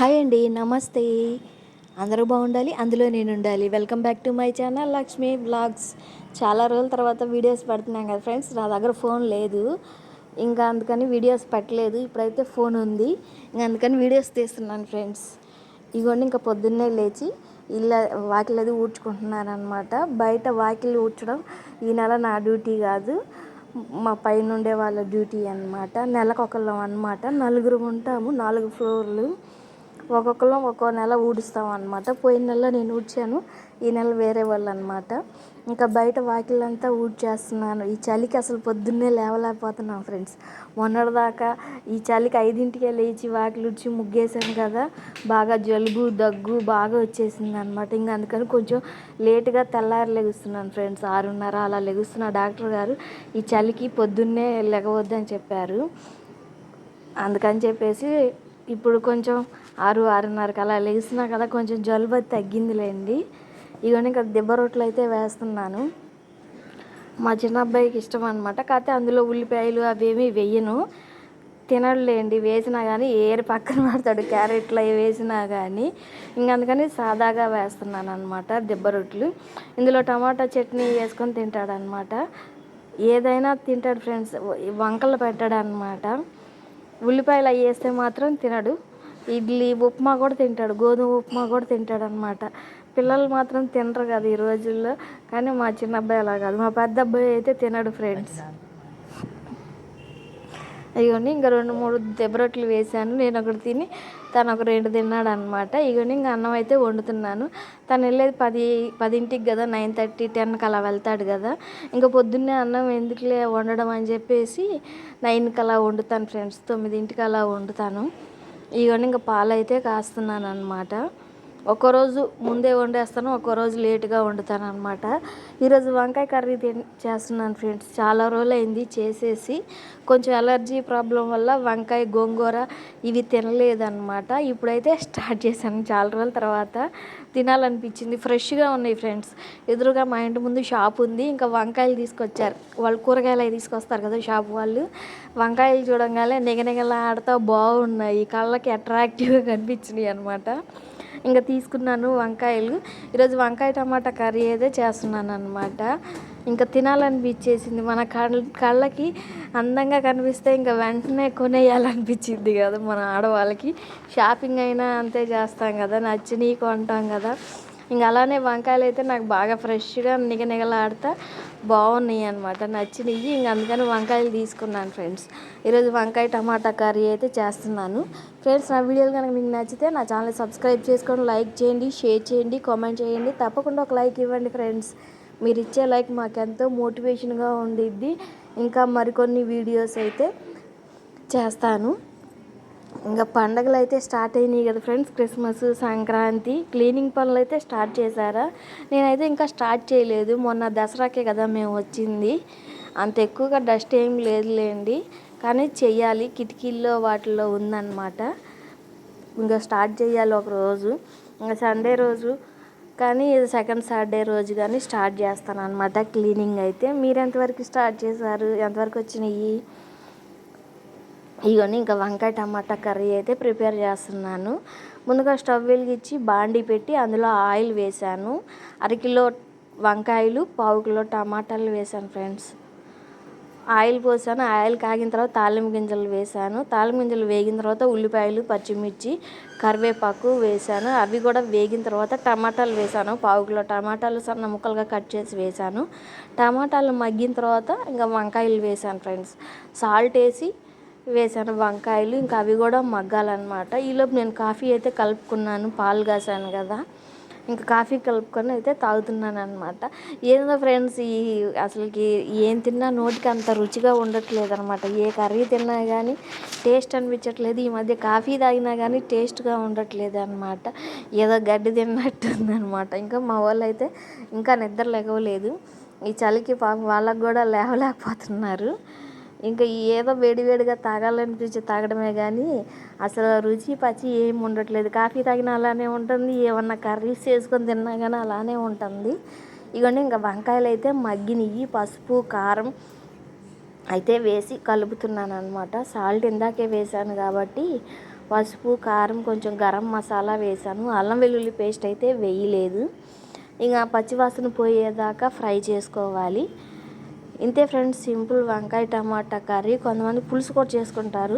Hi అండి నమస్తే. అందరూ బాగుండాలి అందులో నేను ఉండాలి welcome back to my channel Lakshmi blogs చాలా రోజుల తర్వాత వీడియోస్ పెడుతున్నాం కదా ఫ్రెండ్స్ నా దగ్గర ఫోన్ లేదు. ఇంకా అందుకని వీడియోస్ పెట్టలేదు ఇప్పుడైతే ఫోన్ ఉంది. ఇంకా అందుకని వీడియోస్ తీస్తున్నాను ఫ్రెండ్స్ ఇగోండి ఇంకా పొద్దున్నే లేచి ఇల్లు వాకిల్ అది ఊడ్చుకుంటున్నాను అనమాట బయట వాకిలి ఊడ్చడం ఈ నెల నా డ్యూటీ కాదు. మా పైన ఉండే వాళ్ళ డ్యూటీ అనమాట నెలకు ఒకళ్ళం అనమాట నలుగురు ఉంటాము నాలుగు ఫ్లోర్లు ఒక్కొక్కరం ఒక్కో నెల ఊడుస్తాం అనమాట పోయిన నెల నేను ఊడ్చాను. ఈ నెల వేరే వాళ్ళు అనమాట ఇంకా బయట వాకిలంతా ఊడ్చేస్తున్నాను. ఈ చలికి అసలు పొద్దున్నే లేవలేకపోతున్నాను ఫ్రెండ్స్. మొన్నటిదాకా ఈ చలికి ఐదింటికే లేచి వాకిలు ఊడ్చి ముగ్గేసాను కదా. బాగా జలుబు దగ్గు బాగా వచ్చేసింది అనమాట ఇంకా అందుకని కొంచెం లేటుగా తెల్లారి లెగుస్తున్నాను ఫ్రెండ్స్. ఆరున్నర అలా లెగుస్తున్న డాక్టర్ గారు ఈ చలికి పొద్దున్నే లెగవద్దని చెప్పారు. అందుకని చెప్పేసి ఇప్పుడు కొంచెం ఆరు ఆరున్నరకి అలా లేచినా కదా కొంచెం జలుబు తగ్గిందిలేండి. ఇవన్నీ ఇంకా దెబ్బ రొట్టెలు అయితే వేస్తున్నాను. మా చిన్న అబ్బాయికి ఇష్టం అనమాట కాకపోతే అందులో ఉల్లిపాయలు అవేమీ వేయను. తినడులేండి వేసినా కానీ ఏరి పక్కన పడతాడు క్యారెట్లు అవి వేసినా కానీ ఇంక అందుకని సాదాగా వేస్తున్నాను అనమాట దెబ్బ రొట్టెలు. ఇందులో టమాటా చట్నీ వేసుకొని తింటాడు అనమాట ఏదైనా తింటాడు ఫ్రెండ్స్ వంకలు పెట్టాడు అనమాట ఉల్లిపాయలు అవి వేస్తే మాత్రం తినడు. ఇడ్లీ ఉప్మా కూడా తింటాడు. గోధుమ ఉప్మా కూడా తింటాడు అనమాట పిల్లలు మాత్రం తినరు కదా ఈ రోజుల్లో. కానీ మా చిన్న అబ్బాయి అలా కాదు. మా పెద్ద అబ్బాయి అయితే తినడు ఫ్రెండ్స్. ఇవన్నీ ఇంకా రెండు మూడు దెబ్బరొట్లు వేసాను నేను ఒకటి తిని తను ఒక రెండు తిన్నాడు అనమాట ఇవన్నీ ఇంకా అన్నం అయితే వండుతున్నాను. తను వెళ్ళేది పది పదింటికి కదా నైన్ థర్టీ టెన్కి అలా వెళ్తాడు కదా. ఇంకా పొద్దున్నే అన్నం ఎందుకులే వండడం అని చెప్పేసి నైన్కి అలా వండుతాను ఫ్రెండ్స్. తొమ్మిదింటికి అలా వండుతాను. ఇదిగోండి ఇంకా పాలు అయితే కాస్తున్నాను అనమాట ఒక్కరోజు ముందే వండేస్తాను ఒక్కరోజు లేటుగా వండుతాను అనమాట ఈరోజు వంకాయ కర్రీ చేస్తున్నాను ఫ్రెండ్స్. చాలా రోజులు అయింది చేసేసి కొంచెం ఎలర్జీ ప్రాబ్లం వల్ల వంకాయ గోంగూర ఇవి తినలేదన్నమాట. ఇప్పుడైతే స్టార్ట్ చేశాను చాలా రోజుల తర్వాత. తినాలనిపించింది. ఫ్రెష్గా ఉన్నాయి ఫ్రెండ్స్. ఎదురుగా మా ఇంటి ముందు షాప్ ఉంది. ఇంకా వంకాయలు తీసుకొచ్చారు. వాళ్ళు కూరగాయలు అవి తీసుకొస్తారు కదా షాప్ వాళ్ళు. వంకాయలు చూడంగానే నిగనిగలాడుతూ బాగున్నాయి. కళ్ళకి అట్రాక్టివ్గా కనిపించినాయి అనమాట ఇంకా తీసుకున్నాను వంకాయలు. ఈరోజు వంకాయ టమాటా కర్రీ అయితే చేస్తున్నాను అనమాట ఇంకా తినాలనిపించేసింది. మన కళ్ళ కళ్ళకి అందంగా కనిపిస్తే ఇంకా వెంటనే కొనేయాలనిపించింది కదా మన ఆడవాళ్ళకి. షాపింగ్ అయినా అంతే చేస్తాం కదా నచ్చినవి కొంటాం కదా. ఇంకా అలానే వంకాయలు అయితే నాకు బాగా ఫ్రెష్గా నిగనిగలాడుతా. బాగున్నాయి అనమాట నచ్చినవి ఇంక అందుకని వంకాయలు తీసుకున్నాను ఫ్రెండ్స్. ఈరోజు వంకాయ టమాటా కర్రీ అయితే చేస్తున్నాను. ఫ్రెండ్స్ నా వీడియోలు కనుక మీకు నచ్చితే నా ఛానల్ సబ్స్క్రైబ్ చేసుకొని లైక్ చేయండి షేర్ చేయండి కామెంట్ చేయండి. తప్పకుండా ఒక లైక్ ఇవ్వండి ఫ్రెండ్స్. మీరు ఇచ్చే లైక్ మాకెంతో మోటివేషన్గా ఉండిద్ది. ఇంకా మరికొన్ని వీడియోస్ అయితే చేస్తాను. ఇంకా పండగలు అయితే స్టార్ట్ అయినాయి కదా ఫ్రెండ్స్. క్రిస్మస్ సంక్రాంతి క్లీనింగ్ పనులు అయితే స్టార్ట్ చేశారా? నేనైతే ఇంకా స్టార్ట్ చేయలేదు. మొన్న దసరాకే కదా మేము వచ్చింది. అంత ఎక్కువగా డస్ట్ ఏం లేదులేండి. కానీ చెయ్యాలి. కిటికీల్లో వాటిల్లో ఉందన్నమాట. ఇంకా స్టార్ట్ చేయాలి ఒక రోజు. ఇంకా సండే రోజు. కానీ ఇది సెకండ్ సాటర్డే రోజు కానీ స్టార్ట్ చేస్తాను అనమాట క్లీనింగ్ అయితే. మీరు ఎంతవరకు స్టార్ట్ చేశారు? ఎంతవరకు వచ్చినాయి? ఇవన్నీ ఇంకా వంకాయ టమాటా కర్రీ అయితే ప్రిపేర్ చేస్తున్నాను. ముందుగా స్టవ్ వెలిగించి బాండీ పెట్టి అందులో ఆయిల్ వేసాను అరకిలో వంకాయలు పావు కిలో టమాటాలు వేసాను ఫ్రెండ్స్. ఆయిల్ పోసాను. ఆయిల్ కాగిన తర్వాత తాలింపు గింజలు వేసాను తాలింపు గింజలు వేగిన తర్వాత ఉల్లిపాయలు పచ్చిమిర్చి కరివేపాకు వేసాను అవి కూడా వేగిన తర్వాత టమాటాలు వేసాను పావు కిలో టమాటాలు సన్న ముక్కలుగా కట్ చేసి వేసాను టమాటాలు మగ్గిన తర్వాత ఇంకా వంకాయలు వేసాను ఫ్రెండ్స్. సాల్ట్ వేసి వేసాను వంకాయలు ఇంకా అవి కూడా మగ్గాలన్నమాట. ఈలోపు నేను కాఫీ అయితే కలుపుకున్నాను పాలు కాసాను కదా. ఇంకా కాఫీ కలుపుకొని అయితే తాగుతున్నాను అనమాట ఏందో ఫ్రెండ్స్ ఈ అసలుకి ఏం తిన్నా నోటికి అంత రుచిగా ఉండట్లేదు అనమాట ఏ కర్రీ తిన్నా కానీ టేస్ట్ అనిపించట్లేదు. ఈ మధ్య కాఫీ తాగినా కానీ టేస్ట్గా ఉండట్లేదు అనమాట ఏదో గడ్డి తిన్నట్టుంది అనమాట ఇంకా మా వాళ్ళు అయితే ఇంకా నిద్ర లేకలేదు ఈ చలికి పాపం వాళ్ళకు కూడా లేవలేకపోతున్నారు. ఇంకా ఏదో వేడివేడిగా తాగాలనిపించి తాగడమే కానీ అసలు రుచి పచ్చి ఏం ఉండట్లేదు. కాఫీ తాగినా అలానే ఉంటుంది ఏమన్నా కర్రీస్ చేసుకొని తిన్నా కానీ అలానే ఉంటుంది. ఇవన్నీ ఇంకా వంకాయలు అయితే మగ్గినవి పసుపు కారం అయితే వేసి కలుపుతున్నాను అనమాట సాల్ట్ ఇందాకే వేసాను కాబట్టి పసుపు కారం కొంచెం గరం మసాలా వేసాను. అల్లం వెల్లుల్లి పేస్ట్ అయితే వేయలేదు. ఇంకా పచ్చివాసన పోయేదాకా ఫ్రై చేసుకోవాలి. ఇంతే ఫ్రెండ్స్ సింపుల్ వంకాయ టమాటా కర్రీ. కొంతమంది పులుసు కూడా చేసుకుంటారు.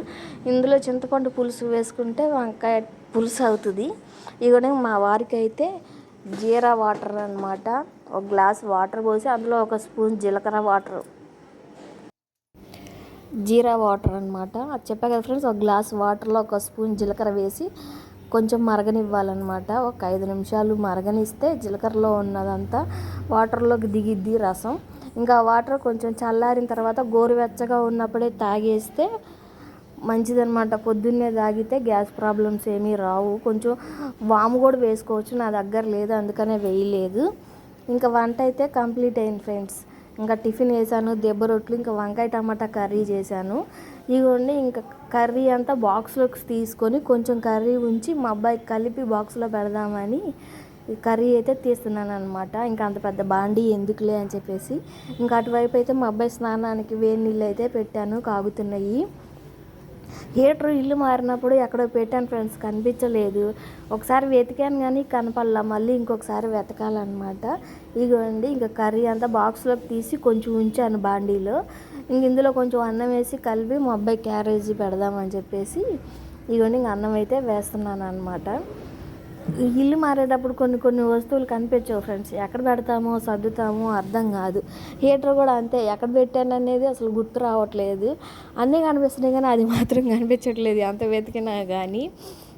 ఇందులో చింతపండు పులుసు వేసుకుంటే వంకాయ పులుసు అవుతుంది. ఇవన్నీ మా వారికి అయితే జీరా వాటర్ అనమాట ఒక గ్లాస్ వాటర్ పోసి అందులో ఒక స్పూన్ జీలకర్ర వాటర్. జీరా వాటర్ అనమాట అది చెప్పా కదా ఫ్రెండ్స్ ఒక గ్లాస్ వాటర్లో ఒక స్పూన్ జీలకర్ర వేసి కొంచెం మరగనివ్వాలన్నమాట. ఒక ఐదు నిమిషాలు మరగనిస్తే జీలకర్రలో ఉన్నదంతా వాటర్లోకి దిగిద్ది రసం. ఇంకా వాటర్ కొంచెం చల్లారిన తర్వాత గోరువెచ్చగా ఉన్నప్పుడే తాగేస్తే మంచిదనమాట పొద్దున్నే తాగితే గ్యాస్ ప్రాబ్లమ్స్ ఏమీ రావు. కొంచెం వాము కూడా వేసుకోవచ్చు. నా దగ్గర లేదు అందుకనే వేయలేదు. ఇంకా వంట అయితే కంప్లీట్ అయింది ఫ్రెండ్స్. ఇంకా టిఫిన్ వేసాను దెబ్బ రొట్లు ఇంకా వంకాయ టమాటా కర్రీ చేశాను. ఇవ్వండి ఇంకా కర్రీ అంతా బాక్స్లోకి తీసుకొని కొంచెం కర్రీ ఉంచి మా అబ్బాయికి కలిపి బాక్స్లో పెడదామని కర్రీ అయితే తీస్తున్నాను అనమాట ఇంకా అంత పెద్ద బాండీ ఎందుకులే అని చెప్పేసి. ఇంకా అటువైపు అయితే మా అబ్బాయి స్నానానికి వేడి నీళ్ళు అయితే పెట్టాను కాగుతున్నాయి. హీటర్ ఇల్లు మారినప్పుడు ఎక్కడో పెట్టాను ఫ్రెండ్స్ కనిపించలేదు. ఒకసారి వెతికాను కానీ కనపడలా మళ్ళీ ఇంకొకసారి వెతకాలన్నమాట. ఇగోండి ఇంకా కర్రీ అంతా బాక్స్లోకి తీసి కొంచెం ఉంచాను బాండీలో. ఇంక ఇందులో కొంచెం అన్నం వేసి కలిపి మా అబ్బాయి క్యారేజీ పెడదామని చెప్పేసి ఇగోండి ఇంక అన్నం అయితే వేస్తున్నాను అనమాట ఇల్లు మారేటప్పుడు కొన్ని కొన్ని వస్తువులు కనిపించవు ఫ్రెండ్స్. ఎక్కడ పెడతామో సర్దుతామో అర్థం కాదు. హీటర్ కూడా అంతే. ఎక్కడ పెట్టాను అనేది అసలు గుర్తు రావట్లేదు. అన్నీ కనిపిస్తున్నాయి కానీ అది మాత్రం కనిపించట్లేదు. ఎంత వెతికినా కానీ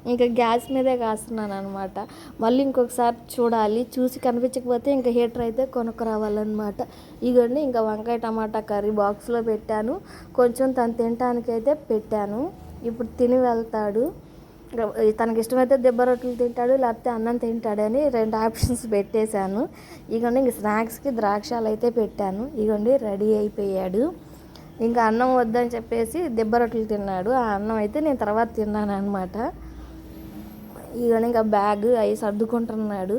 ఇంకా గ్యాస్ మీదే కాస్తున్నాను అనమాట మళ్ళీ ఇంకొకసారి చూడాలి. చూసి కనిపించకపోతే ఇంకా హీటర్ అయితే కొనుక్కు రావాలన్నమాట. ఇదండి ఇంకా వంకాయ టమాటా కర్రీ బాక్స్లో పెట్టాను. కొంచెం తను తినటానికైతే పెట్టాను. ఇప్పుడు తిని వెళ్తాడు. తనకి ఇష్టమైతే దెబ్బ రొట్టెలు తింటాడు లేకపోతే అన్నం తింటాడని రెండు ఆప్షన్స్ పెట్టేశాను. ఇగోండి ఇంక స్నాక్స్కి ద్రాక్షాలు అయితే పెట్టాను. ఇగోండి రెడీ అయిపోయాడు. ఇంకా అన్నం వద్దని చెప్పేసి దెబ్బ రొట్టెలు తిన్నాడు. ఆ అన్నం అయితే నేను తర్వాత తిన్నాను అనమాట ఇగోండి ఇంకా బ్యాగ్ అవి సర్దుకుంటున్నాడు.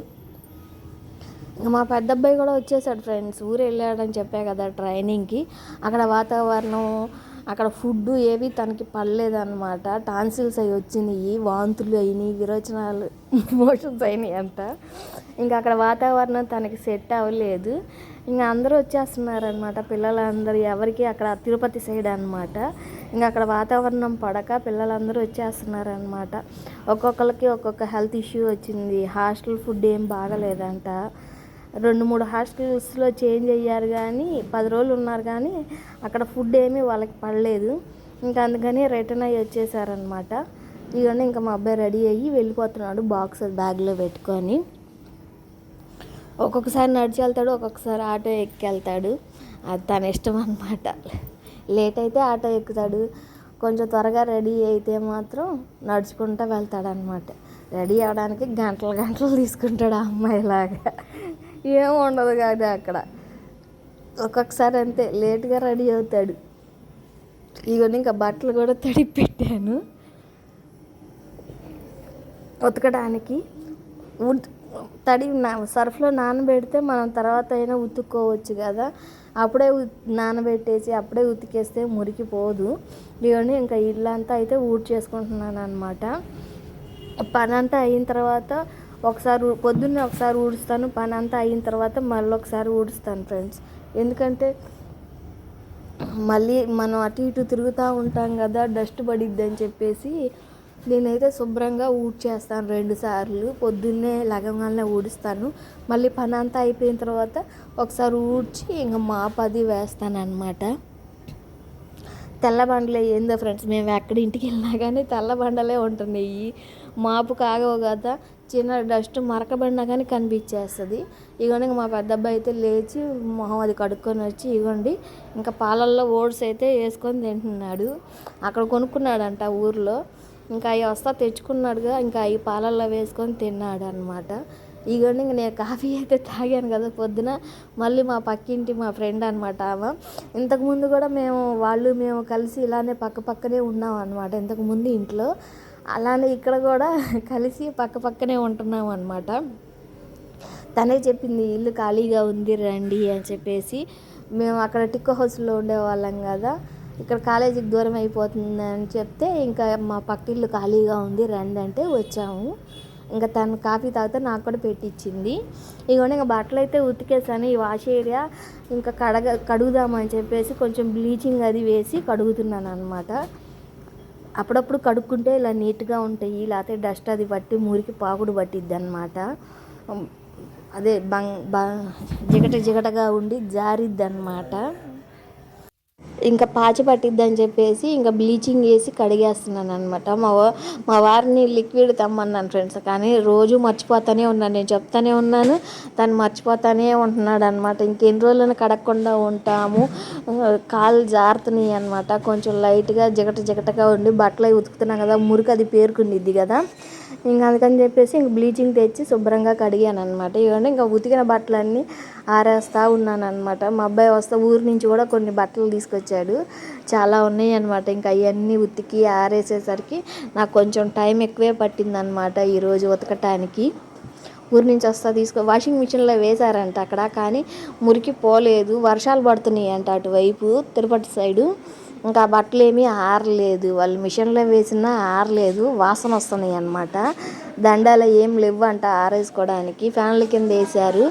ఇంకా మా పెద్ద అబ్బాయి కూడా వచ్చేసాడు ఫ్రెండ్స్. ఊరు వెళ్ళాడని చెప్పా కదా ట్రైనింగ్కి. అక్కడ వాతావరణం అక్కడ ఫుడ్ ఏవి తనకి పడలేదన్నమాట. టాన్సిల్స్ అవి వచ్చినాయి వాంతులు అయినాయి విరోచనాలు మోషన్స్ అయినాయి అంట ఇంకా అక్కడ వాతావరణం తనకి సెట్ అవ్వలేదు. ఇంకా అందరూ వచ్చేస్తున్నారనమాట పిల్లలందరూ. ఎవరికి అక్కడ తిరుపతి సైడ్ అనమాట ఇంకా అక్కడ వాతావరణం పడక పిల్లలందరూ వచ్చేస్తున్నారనమాట ఒక్కొక్కరికి ఒక్కొక్క హెల్త్ ఇష్యూ వచ్చింది. హాస్టల్ ఫుడ్ ఏం బాగలేదంట. రెండు మూడు హాస్టల్స్లో చేంజ్ అయ్యారు కానీ పది రోజులు ఉన్నారు కానీ అక్కడ ఫుడ్ ఏమీ వాళ్ళకి పడలేదు. ఇంకా అందుకని రిటర్న్ అయ్యి వచ్చేసారనమాట ఇవన్నీ ఇంకా మా అబ్బాయి రెడీ అయ్యి వెళ్ళిపోతున్నాడు బాక్స్ బ్యాగ్లో పెట్టుకొని. ఒక్కొక్కసారి నడిచి వెళ్తాడు ఒక్కొక్కసారి ఆటో ఎక్కి వెళ్తాడు. అది తన ఇష్టం అనమాట లేట్ అయితే ఆటో ఎక్కుతాడు. కొంచెం త్వరగా రెడీ అయితే మాత్రం నడుచుకుంటూ వెళ్తాడనమాట రెడీ అవ్వడానికి గంటలు గంటలు తీసుకుంటాడు ఆ అమ్మాయిలాగా ఏం ఉండదు కాదు అక్కడ. ఒక్కొక్కసారి అంతే లేట్గా రెడీ అవుతాడు. ఇవన్నీ ఇంకా బట్టలు కూడా తడిపి పెట్టాను ఉతకడానికి తడి నా సర్ఫ్లో నానబెడితే మనం తర్వాత అయినా ఉతుక్కోవచ్చు కదా. అప్పుడే నానబెట్టేసి అప్పుడే ఉతికేస్తే మురికిపోదు. ఇవన్నీ ఇంకా ఇల్లంతా అయితే ఊడ్ చేసుకుంటున్నాను అనమాట పని అంతా అయిన తర్వాత ఒకసారి పొద్దున్నే ఒకసారి ఊడుస్తాను పని అంతా అయిన తర్వాత మళ్ళీ ఒకసారి ఊడుస్తాను ఫ్రెండ్స్ ఎందుకంటే మళ్ళీ మనం అటు ఇటు తిరుగుతూ ఉంటాం కదా డస్ట్ పడిద్ది అని చెప్పేసి నేనైతే శుభ్రంగా ఊడ్చేస్తాను రెండు సార్లు. పొద్దున్నే లగంగానే ఊడుస్తాను. మళ్ళీ పని అంతా అయిపోయిన తర్వాత ఒకసారి ఊడ్చి ఇంకా మాపది వేస్తాను అనమాట తెల్ల బండలే ఏందో ఫ్రెండ్స్ మేము ఎక్కడ ఇంటికి వెళ్ళినా కానీ తెల్ల బండలే ఉంటున్నాయి. మాపు కాగవు కదా చిన్న డస్ట్ మరకబడినా కానీ కనిపించేస్తుంది. ఇగోండి మా పెద్ద అబ్బాయి అయితే లేచి మొహం అది కడుక్కొని వచ్చి ఇగోండి ఇంకా పాలల్లో ఓట్స్ అయితే వేసుకొని తింటున్నాడు. అక్కడ కొనుక్కున్నాడంట ఊర్లో. ఇంకా అవి వస్తా తెచ్చుకున్నాడుగా ఇంకా అవి పాలల్లో వేసుకొని తిన్నాడు అనమాట ఇగోండి ఇంక నేను కాఫీ అయితే తాగాను కదా పొద్దున. మళ్ళీ మా పక్కింటి మా ఫ్రెండ్ అనమాట ఆమె. ఇంతకుముందు కూడా మేము వాళ్ళు మేము కలిసి ఇలానే పక్క పక్కనే ఉన్నాం అనమాట ఇంతకుముందు ఇంట్లో. అలానే ఇక్కడ కూడా కలిసి పక్క పక్కనే ఉంటున్నాం అనమాట తనే చెప్పింది ఇల్లు ఖాళీగా ఉంది రండి అని చెప్పేసి. మేము అక్కడ టిక్కో హౌస్లో ఉండేవాళ్ళం కదా ఇక్కడ కాలేజీకి దూరం అయిపోతుంది అని చెప్తే ఇంకా మా పక్క ఇల్లు ఖాళీగా ఉంది రండి అంటే వచ్చాము. ఇంకా తను కాఫీ తాగితే నాకు కూడా పెట్టించింది ఇదిగోండి ఇంకా బట్టలు అయితే ఉతికేసాను ఈ వాష్ ఏరియా ఇంకా కడగ కడుగుదామని చెప్పేసి కొంచెం బ్లీచింగ్ అది వేసి కడుగుతున్నాను అనమాట అప్పుడప్పుడు కడుక్కుంటే ఇలా నీట్గా ఉంటాయి లేకపోతే డస్ట్ అది పట్టి మురికి పాకుడు పట్టిద్ది అనమాట అదే బంగ్ బ జిగట జిగటగా ఉండి జారిద్ది అనమాట ఇంకా పాచి పట్టిద్దని చెప్పేసి ఇంకా బ్లీచింగ్ వేసి కడిగేస్తున్నాను అనమాట మా మా వారిని లిక్విడ్ తెమ్మన్నాను ఫ్రెండ్స్. కానీ రోజు మర్చిపోతానే ఉన్నాను. నేను చెప్తానే ఉన్నాను. తను మర్చిపోతానే ఉంటున్నాడు అనమాట ఇంకెన్ని రోజులను కడగకుండా ఉంటాము. కాలు జారుతున్నాయి అనమాట కొంచెం లైట్గా జిగట జిగటగా ఉండి బట్టలు ఉతుకుతున్నాం కదా. మురికి అది పేరుకుండిద్ది కదా. ఇంకా అందుకని చెప్పేసి ఇంక బ్లీచింగ్ తెచ్చి శుభ్రంగా కడిగాను అనమాట ఇవన్నీ ఇంకా ఉతికిన బట్టలన్నీ ఆరేస్తూ ఉన్నాను అనమాట మా అబ్బాయి వస్తే ఊరి నుంచి కూడా కొన్ని బట్టలు తీసుకొచ్చాడు. చాలా ఉన్నాయి అనమాట ఇంకా అవన్నీ ఉతికి ఆరేసేసరికి నాకు కొంచెం టైం ఎక్కువే పట్టిందనమాట ఈరోజు ఉతకటానికి. ఊరి నుంచి వస్తా తీసుకో వాషింగ్ మిషన్లో వేశారంట అక్కడ కానీ మురికి పోలేదు. వర్షాలు పడుతున్నాయి అంట అటువైపు తిరుపతి సైడు. ఇంకా బట్టలు ఏమీ ఆరలేదు. వాళ్ళు మిషన్లో వేసినా ఆరలేదు. వాసన వస్తున్నాయి అనమాట దండాలు ఏం లేవు అంట ఆరేసుకోవడానికి. ఫ్యాన్ల కింద వేసారు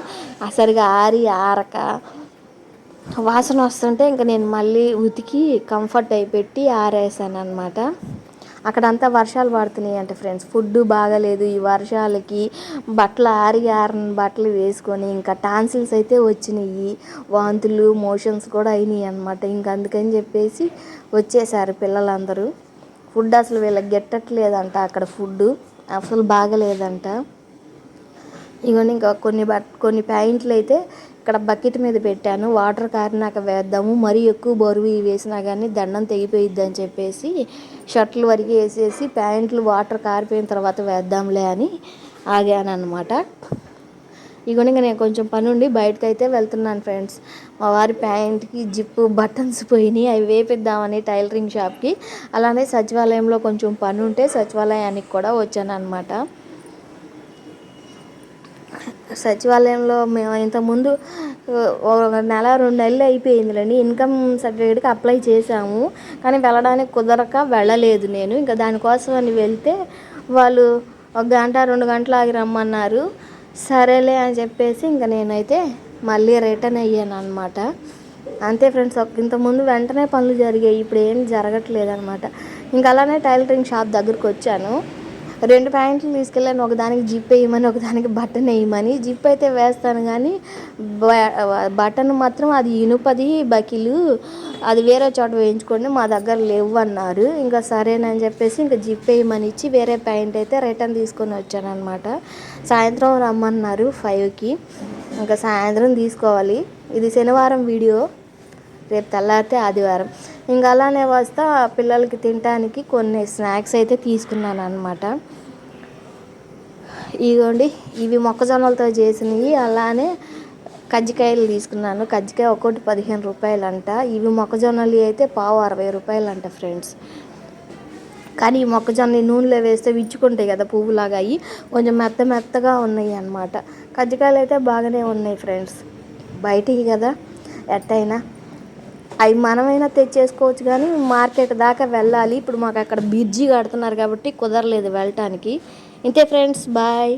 సరిగా ఆరి ఆరక వాసన వస్తుంటే ఇంకా నేను మళ్ళీ ఉతికి కంఫర్ట్ అయి పెట్టి ఆరేసాను అనమాట అక్కడంతా వర్షాలు పడుతున్నాయి అంట ఫ్రెండ్స్ ఫుడ్ బాగలేదు. ఈ వర్షాలకి బట్టలు ఆరి ఆరిన బట్టలు వేసుకొని ఇంకా టాన్సిల్స్ అయితే వచ్చినాయి. వాంతులు మోషన్స్ కూడా అయినాయి అనమాట ఇంక అందుకని చెప్పేసి వచ్చేసారు పిల్లలందరూ. ఫుడ్ అసలు వీళ్ళకి గెట్టట్లేదంట అక్కడ ఫుడ్ అసలు బాగలేదంట. ఇవన్నీ ఇంకా కొన్ని బట్ కొన్ని ప్యాంట్లు అయితే ఇక్కడ బకెట్ మీద పెట్టాను. వాటర్ కారినాక వేద్దాము. మరీ ఎక్కువ బరువు వేసినా కానీ దండం తెగిపోయిద్ది అని చెప్పేసి షర్ట్లు వరకు వేసేసి ప్యాంట్లు వాటర్ కారిపోయిన తర్వాత వేద్దాంలే అని ఆగాను అనమాట ఇగోని ఇంకా నేను కొంచెం పని ఉండి బయటకు అయితే వెళ్తున్నాను ఫ్రెండ్స్. మా వారి ప్యాంట్కి జిప్పు బటన్స్ పోయినాయి. అవి వేపిద్దామని టైలరింగ్ షాప్కి. అలానే సచివాలయంలో కొంచెం పని ఉంటే సచివాలయానికి కూడా వచ్చాను అనమాట సచివాలయంలో మేము ఇంతకుముందు ఒక నెల రెండు నెలలు అయిపోయిందిలేండి. ఇన్కమ్ సర్టిఫికేట్కి అప్లై చేశాము. కానీ వెళ్ళడానికి కుదరక వెళ్ళలేదు నేను. ఇంకా దానికోసం అని వెళ్తే వాళ్ళు ఒక గంట రెండు గంటలు ఆగి రమ్మన్నారు. సరేలే అని చెప్పేసి ఇంకా నేనైతే మళ్ళీ రిటర్న్ అయ్యాను అనమాట అంతే ఫ్రెండ్స్ ఇంతకుముందు వెంటనే పనులు జరిగాయి. ఇప్పుడు ఏం జరగట్లేదు అనమాట ఇంకా అలానే టైలరింగ్ షాప్ దగ్గరికి వచ్చాను. రెండు ప్యాంట్లు తీసుకెళ్ళాను ఒకదానికి జిప్ వేయమని ఒకదానికి బటన్ వేయమని. జిప్ అయితే వేస్తాను కానీ బటన్ మాత్రం అది ఇనుపది బకిలు అది వేరే చోట వేయించుకోండి మా దగ్గర లేవు అన్నారు ఇంకా సరేనని చెప్పేసి ఇంకా జిప్ వేయమని ఇచ్చి వేరే ప్యాంట్ అయితే రిటర్న్ తీసుకొని వచ్చాను అనమాట సాయంత్రం రమ్మన్నారు ఫైవ్కి. ఇంకా సాయంత్రం తీసుకోవాలి. ఇది శనివారం వీడియో. రేపు తెల్లారితే ఆదివారం. ఇంకా అలానే వస్తా పిల్లలకి తినడానికి కొన్ని స్నాక్స్ అయితే తీసుకున్నాను అనమాట ఇదిగోండి ఇవి మొక్కజొన్నలతో చేసినవి అలానే కజ్జికాయలు తీసుకున్నాను. కజ్జికాయ ఒక్కొక్కటి పదిహేను రూపాయలు అంట ఇవి మొక్కజొన్నలు అయితే పావు అరవై రూపాయలు అంట ఫ్రెండ్స్. కానీ ఈ మొక్కజొన్న నూనెలో వేస్తే విచ్చుకుంటాయి కదా పువ్వులాగా అయ్యి కొంచెం మెత్త మెత్తగా ఉన్నాయి అన్నమాట. కజ్జికాయలు అయితే బాగానే ఉన్నాయి ఫ్రెండ్స్. బయటికి కదా ఎట్టయినా. అవి మనమైనా తెచ్చేసుకోవచ్చు కానీ మార్కెట్ దాకా వెళ్ళాలి. ఇప్పుడు మాకు అక్కడ బ్రిడ్జి కడుతున్నారు కాబట్టి కుదరలేదు వెళ్ళటానికి. ఇంతే ఫ్రెండ్స్ బాయ్.